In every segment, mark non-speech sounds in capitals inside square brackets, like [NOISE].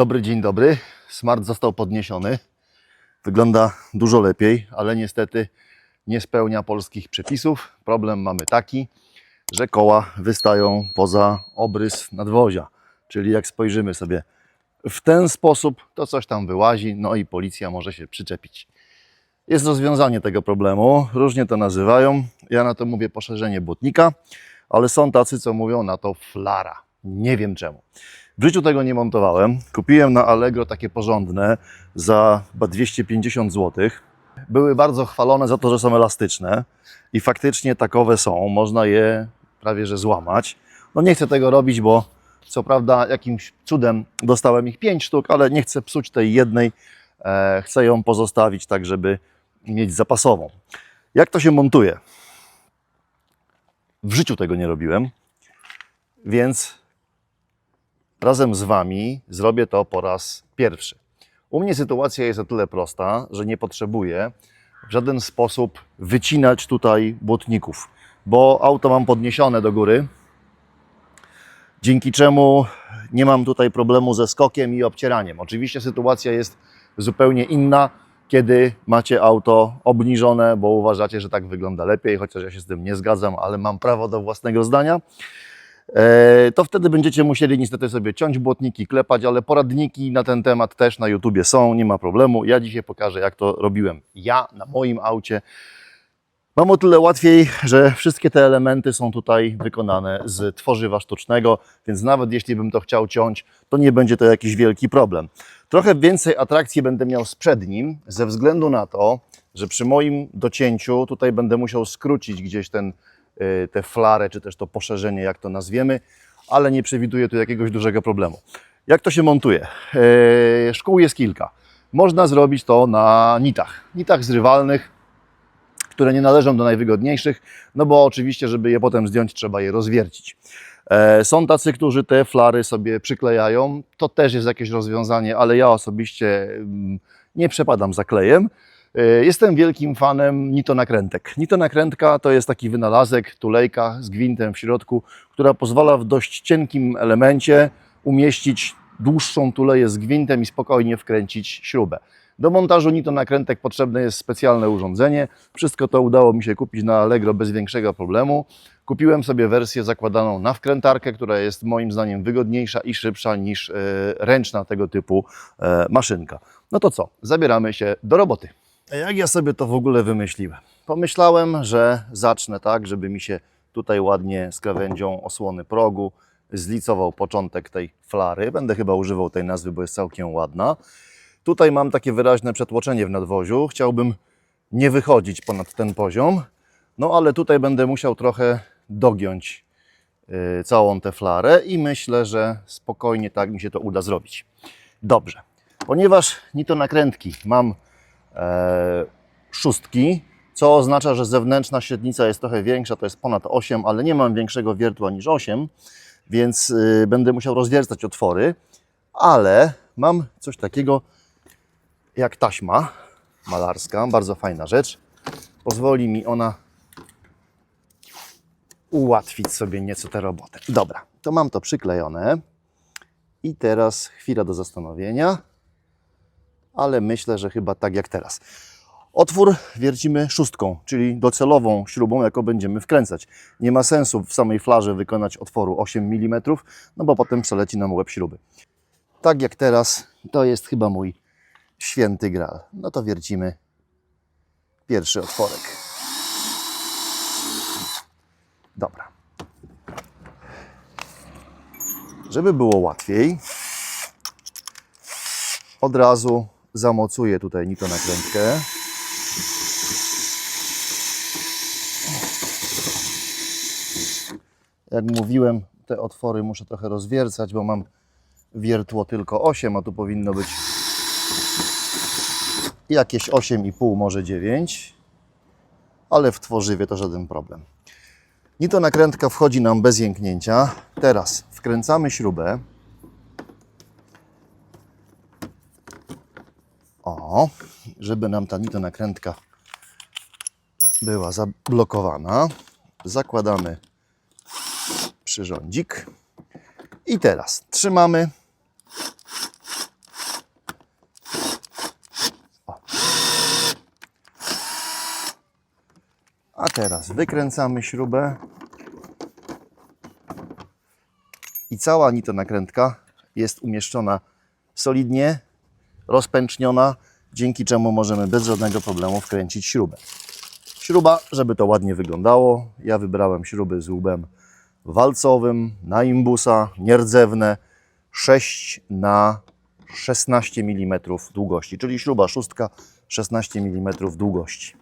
Dobry dzień dobry. Smart został podniesiony. Wygląda dużo lepiej, ale niestety nie spełnia polskich przepisów. Problem mamy taki, że koła wystają poza obrys nadwozia. Czyli jak spojrzymy sobie w ten sposób, to coś tam wyłazi, no i policja może się przyczepić. Jest rozwiązanie tego problemu, różnie to nazywają. Ja na to mówię poszerzenie błotnika, ale są tacy, co mówią na to flara. Nie wiem czemu. W życiu tego nie montowałem. Kupiłem na Allegro takie porządne za chyba 250 zł. Były bardzo chwalone za to, że są elastyczne i faktycznie takowe są. Można je prawie że złamać. No nie chcę tego robić, bo co prawda jakimś cudem dostałem ich 5 sztuk, ale nie chcę psuć tej jednej. E, chcę ją pozostawić tak, żeby mieć zapasową. Jak to się montuje? W życiu tego nie robiłem, więc razem z Wami zrobię to po raz pierwszy. U mnie sytuacja jest o tyle prosta, że nie potrzebuję w żaden sposób wycinać tutaj błotników, bo auto mam podniesione do góry, dzięki czemu nie mam tutaj problemu ze skokiem i obcieraniem. Oczywiście sytuacja jest zupełnie inna, kiedy macie auto obniżone, bo uważacie, że tak wygląda lepiej, chociaż ja się z tym nie zgadzam, ale mam prawo do własnego zdania. E, to wtedy będziecie musieli niestety sobie ciąć błotniki, klepać, ale poradniki na ten temat też na YouTubie są, nie ma problemu. Ja dzisiaj pokażę, jak to robiłem ja na moim aucie. Mam o tyle łatwiej, że wszystkie te elementy są tutaj wykonane z tworzywa sztucznego, więc nawet jeśli bym to chciał ciąć, to nie będzie to jakiś wielki problem. Trochę więcej atrakcji będę miał z przednim, ze względu na to, że przy moim docięciu tutaj będę musiał skrócić gdzieś ten, tę flarę, czy też to poszerzenie, jak to nazwiemy, ale nie przewiduję tu jakiegoś dużego problemu. Jak to się montuje? Yy, Szkół jest kilka. Można zrobić to na nitach, nitach zrywalnych, które nie należą do najwygodniejszych, no bo oczywiście, żeby je potem zdjąć, trzeba je rozwiercić. E, Są tacy, którzy te flary sobie przyklejają. To też jest jakieś rozwiązanie, ale ja osobiście mm, nie przepadam za klejem. E, Jestem wielkim fanem nitonakrętek. Nitonakrętka to jest taki wynalazek, tulejka z gwintem w środku, która pozwala w dość cienkim elemencie umieścić dłuższą tuleję z gwintem i spokojnie wkręcić śrubę. Do montażu nitonakrętek potrzebne jest specjalne urządzenie. Wszystko to udało mi się kupić na Allegro bez większego problemu. Kupiłem sobie wersję zakładaną na wkrętarkę, która jest moim zdaniem wygodniejsza i szybsza niż e, ręczna tego typu e, maszynka. No to co? Zabieramy się do roboty. Jak ja sobie to w ogóle wymyśliłem? Pomyślałem, że zacznę tak, żeby mi się tutaj ładnie z krawędzią osłony progu zlicował początek tej flary. Będę chyba używał tej nazwy, bo jest całkiem ładna. Tutaj mam takie wyraźne przetłoczenie w nadwoziu. Chciałbym nie wychodzić ponad ten poziom, no ale tutaj będę musiał trochę dogiąć y, całą tę flarę i myślę, że spokojnie tak mi się to uda zrobić. Dobrze, ponieważ nitonakrętki mam e, szóstki, co oznacza, że zewnętrzna średnica jest trochę większa, to jest ponad 8, ale nie mam większego wiertła niż 8, więc y, będę musiał rozwiercać otwory, ale mam coś takiego jak taśma malarska, bardzo fajna rzecz. Pozwoli mi ona ułatwić sobie nieco tę robotę. Dobra, to mam to przyklejone i teraz chwila do zastanowienia, ale myślę, że chyba tak jak teraz. Otwór wiercimy szóstką, czyli docelową śrubą, jaką będziemy wkręcać. Nie ma sensu w samej flarze wykonać otworu 8 mm, no bo potem przeleci nam łeb śruby. Tak jak teraz, to jest chyba mój święty gral. No to wiercimy pierwszy otworek. Dobra. Żeby było łatwiej, od razu zamocuję tutaj nitonakrętkę. Jak mówiłem, te otwory muszę trochę rozwiercać, bo mam wiertło tylko 8, a tu powinno być jakieś 8,5, może 9, ale w tworzywie to żaden problem. Nito nakrętka wchodzi nam bez jęknięcia. Teraz wkręcamy śrubę. O, żeby nam ta nitonakrętka była zablokowana. Zakładamy przyrządzik. I teraz trzymamy. O. A teraz wykręcamy śrubę. I cała nitonakrętka jest umieszczona solidnie rozpęczniona, dzięki czemu możemy bez żadnego problemu wkręcić śrubę. Śruba, żeby to ładnie wyglądało, ja wybrałem śruby z łubem walcowym na imbusa, nierdzewne, 6 na 16 mm długości, czyli śruba szóstka 16 mm długości.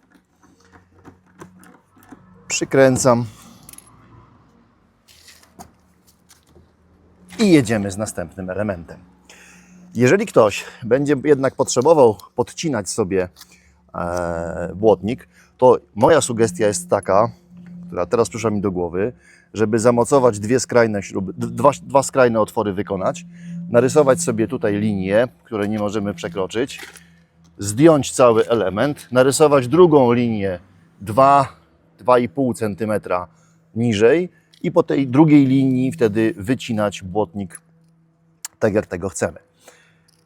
Przykręcam i jedziemy z następnym elementem. Jeżeli ktoś będzie jednak potrzebował podcinać sobie e, błotnik, to moja sugestia jest taka, która teraz przyszła mi do głowy, żeby zamocować dwie skrajne śruby, dwa, dwa skrajne otwory wykonać, narysować sobie tutaj linię, której nie możemy przekroczyć, zdjąć cały element, narysować drugą linię 2-2,5 cm niżej i po tej drugiej linii wtedy wycinać błotnik tak jak tego chcemy.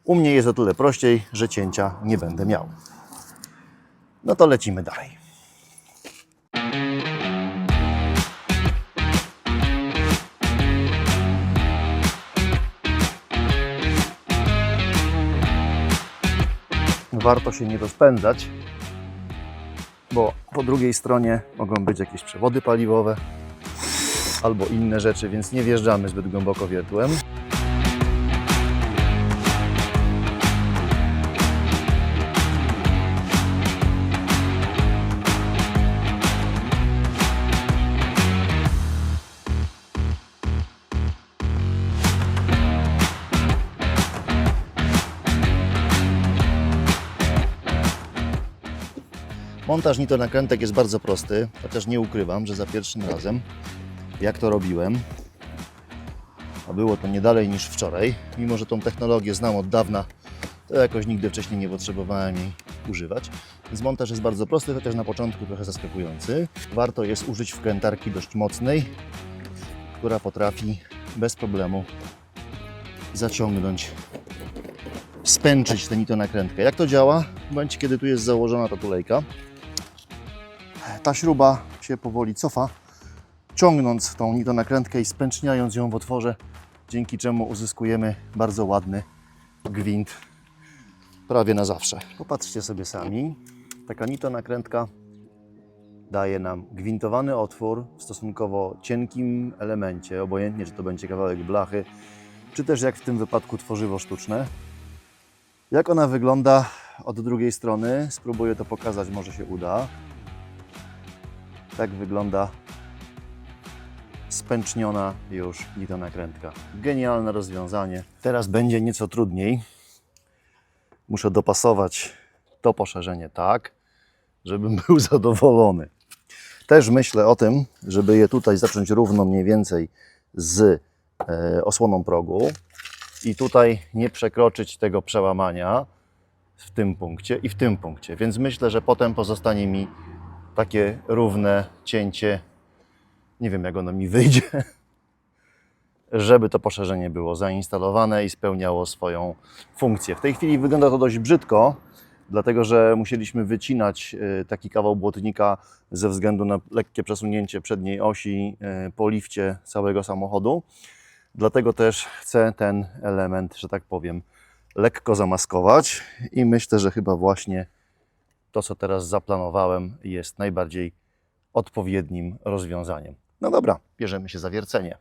U mnie jest o tyle prościej, że cięcia nie będę miał. No to lecimy dalej. Warto się nie rozpędzać, bo po drugiej stronie mogą być jakieś przewody paliwowe albo inne rzeczy, więc nie wjeżdżamy zbyt głęboko wiertłem. Montaż nitonakrętek jest bardzo prosty, chociaż nie ukrywam, że za pierwszym razem, jak to robiłem, a było to nie dalej niż wczoraj, mimo że tą technologię znam od dawna, to jakoś nigdy wcześniej nie potrzebowałem jej używać. Więc montaż jest bardzo prosty, chociaż na początku trochę zaskakujący. Warto jest użyć wkrętarki dość mocnej, która potrafi bez problemu zaciągnąć spęczyć tę nitonakrętkę. Jak to działa? W momencie, kiedy tu jest założona ta tulejka, ta śruba się powoli cofa, ciągnąc tą nitonakrętkę i spęczniając ją w otworze, dzięki czemu uzyskujemy bardzo ładny gwint prawie na zawsze. Popatrzcie sobie sami. Taka nitonakrętka daje nam gwintowany otwór w stosunkowo cienkim elemencie, obojętnie czy to będzie kawałek blachy, czy też jak w tym wypadku tworzywo sztuczne. Jak ona wygląda od drugiej strony? Spróbuję to pokazać, może się uda. Tak wygląda spęczniona już nitonakrętka. Genialne rozwiązanie. Teraz będzie nieco trudniej. Muszę dopasować to poszerzenie tak, żebym [LAUGHS] był zadowolony. Też myślę o tym, żeby je tutaj zacząć równo mniej więcej z e, osłoną progu i tutaj nie przekroczyć tego przełamania w tym punkcie i w tym punkcie. Więc myślę, że potem pozostanie mi takie równe cięcie. Nie wiem, jak ono mi wyjdzie, [LAUGHS] żeby to poszerzenie było zainstalowane i spełniało swoją funkcję. W tej chwili wygląda to dość brzydko, dlatego że musieliśmy wycinać e, taki kawał błotnika ze względu na lekkie przesunięcie przedniej osi e, po lifcie całego samochodu. Dlatego też chcę ten element, że tak powiem, lekko zamaskować i myślę, że chyba właśnie to, co teraz zaplanowałem, jest najbardziej odpowiednim rozwiązaniem. No dobra, bierzemy się za wiercenie.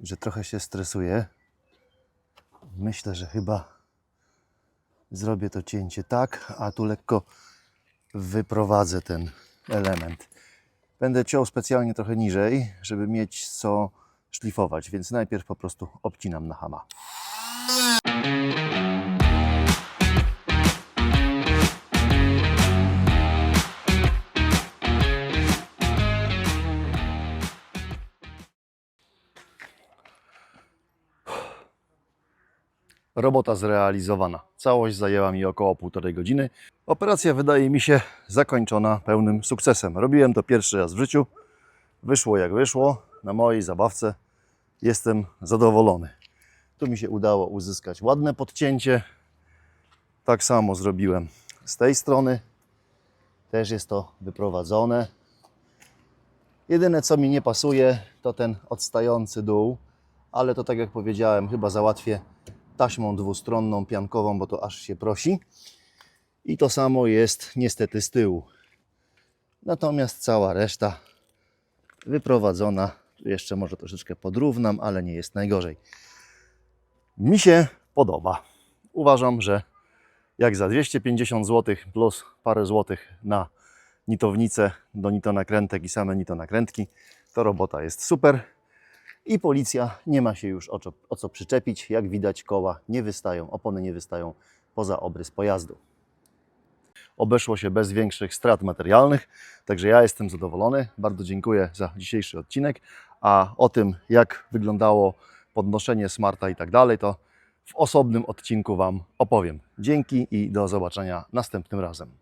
Że trochę się stresuję. Myślę, że chyba zrobię to cięcie tak, a tu lekko wyprowadzę ten element. Będę ciął specjalnie trochę niżej, żeby mieć co szlifować, więc najpierw po prostu obcinam na hama. Robota zrealizowana. Całość zajęła mi około półtorej godziny. Operacja wydaje mi się zakończona pełnym sukcesem. Robiłem to pierwszy raz w życiu. Wyszło jak wyszło. Na mojej zabawce jestem zadowolony. Tu mi się udało uzyskać ładne podcięcie. Tak samo zrobiłem z tej strony. Też jest to wyprowadzone. Jedyne co mi nie pasuje to ten odstający dół, ale to tak jak powiedziałem, chyba załatwię taśmą dwustronną, piankową, bo to aż się prosi. I to samo jest niestety z tyłu. Natomiast cała reszta wyprowadzona. Jeszcze może troszeczkę podrównam, ale nie jest najgorzej. Mi się podoba. Uważam, że jak za 250 zł plus parę złotych na nitownicę do nitonakrętek i same nitonakrętki, to robota jest super. I policja nie ma się już o co, o co przyczepić. Jak widać, koła nie wystają, opony nie wystają poza obrys pojazdu. Obeszło się bez większych strat materialnych, także ja jestem zadowolony. Bardzo dziękuję za dzisiejszy odcinek. A o tym, jak wyglądało podnoszenie smarta i tak dalej, to w osobnym odcinku Wam opowiem. Dzięki i do zobaczenia następnym razem.